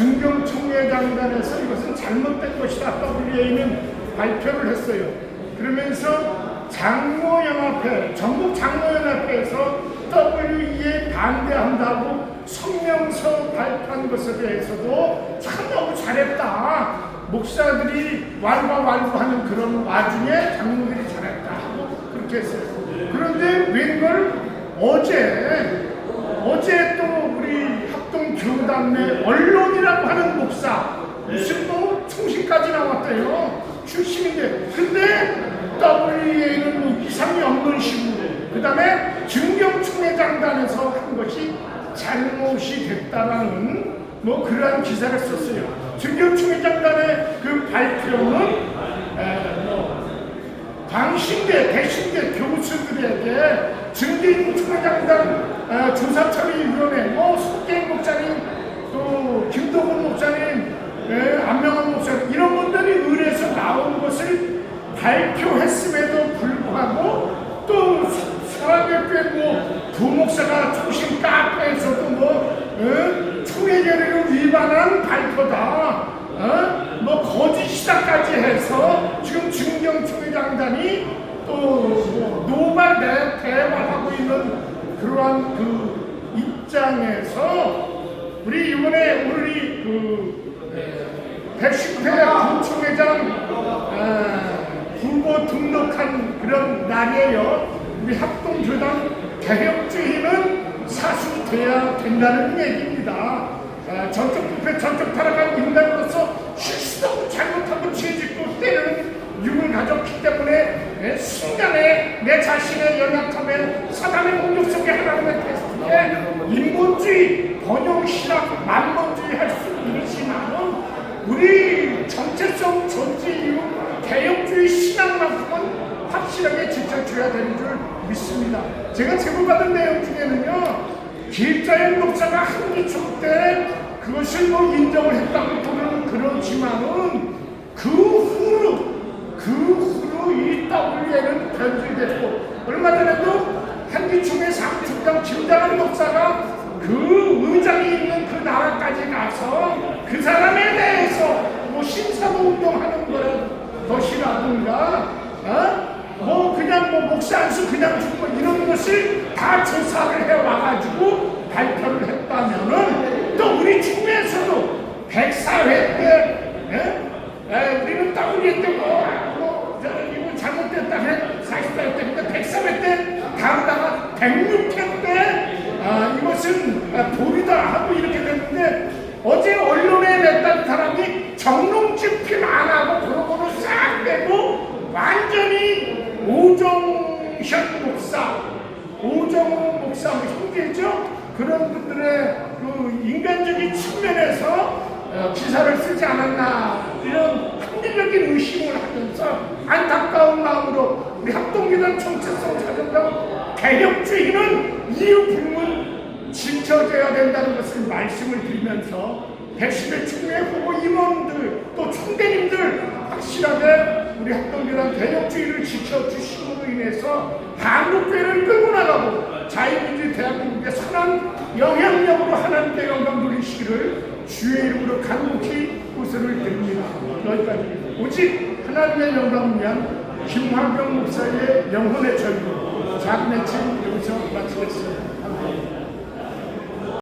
중경 총회장단에서 이것은 잘못된 것이다. WA는 발표를 했어요. 그러면서 장로연합회, 전국 장로연합회에서 WE에 반대한다고 성명서 발표한 것에 대해서도 참 너무 잘했다. 목사들이 왈가왈부하는 그런 와중에 장로들이 잘했다 하고 그렇게 했어요. 그런데 웬걸 어제 어제 또 교단내 언론이라고 하는 목사 무슨 뭐 총신까지 나왔대요. 출신인데. 근데 WA는 뭐 이상이 없는 식으로 그 다음에 증경총회장단에서 한 것이 잘못이 됐다라는 뭐 그러한 기사를 썼어요. 증경총회장단의 그 발표는 에, 뭐 광신대, 대신대 교수들에게 증진 총회장단 어, 조사처리위원회, 뭐 속계인 목사님, 또 김도근 목사님, 예, 안명환 목사님 이런 분들이 의뢰해서 나온 것을 발표했음에도 불구하고 또 사람의 뭐 부목사가 총신 카페에서도 뭐 어? 총회계를 위반한 발표다. 어? 뭐 거짓이다까지 해서 지금 중경총회 장단이 또뭐 노발 대- 대화하고 있는 그러한 그 입장에서 우리 이번에 우리 그 110회 구총회장 아, 후보 등록한 그런 날이에요. 우리 합동교단 개혁주의는 사수돼야 된다는 얘기입니다. 아, 전적 부패, 전적 타락한 인간으로서 실수도 잘못하고 죄짓고 때리는 육을 가졌기 때문에 예, 순간에 내 자신의 연약함에 사단의 공격 속에 하나님의 테스트에 인본주의, 번영신학, 만본주의 할수 있지만은 우리 정체성 존재 이유 개혁주의 신앙만큼은 지켜줘야 되는 줄 믿습니다. 제가 제보받은 내용 중에는요, 길자연 목사가 한기 초 때 그것을 뭐 인정을 했다고 보는 그렇지만은 그 후로 그 후로 이 WN은 변질됐고 얼마 전에도 한기총의 상축당 김장한 목사가 그 의장이 있는 그 나라까지 가서 그 사람에 대해서 뭐 심사도 운동하는 거를 것이라든가 어? 뭐 그냥 뭐 목사 안수 그냥 주고 이런 것을 다 조사를 해 와가지고 발표를 했다면은 또 우리 중에서도 104회 때 예? 에, 우리는 WN 때뭐 뭐, 저, 이거 잘못됐다 해. 44회 때. 근데 104회 때 다루다가 106회 때 아, 이것은 아, 돌이다 하고 이렇게 됐는데 어제 언론에 냈던 사람이 정론 집필 안 하고 그러고는 싹 빼고 완전히 오정현 목사, 오정호 목사 뭐 형제죠? 그런 분들의 그 인간적인 측면에서 어, 기사를 쓰지 않았나 이런 합리적인 의심을 하면서 안타까운 마음으로 우리 합동기관 정체성 찾은다고 개혁주의는 이유 불문 지켜져야 된다는 것을 말씀을 드리면서 110회 총회 후보 임원들 또 총대님들 확실하게 우리 합동기관 개혁주의를 지켜주심으로 인해서 한국교회를 끌고 나가고 자유민주주의 대한민국의 선한 영향력으로 하나님께 영광 돌리시기를 주의 이름으로 간곡히 구슬을 드립니다. 여기까지 오직 하나님의 영광을 위한 김화경 목사의 영혼의 절규 작은 애칭 여기서 마치겠습니다.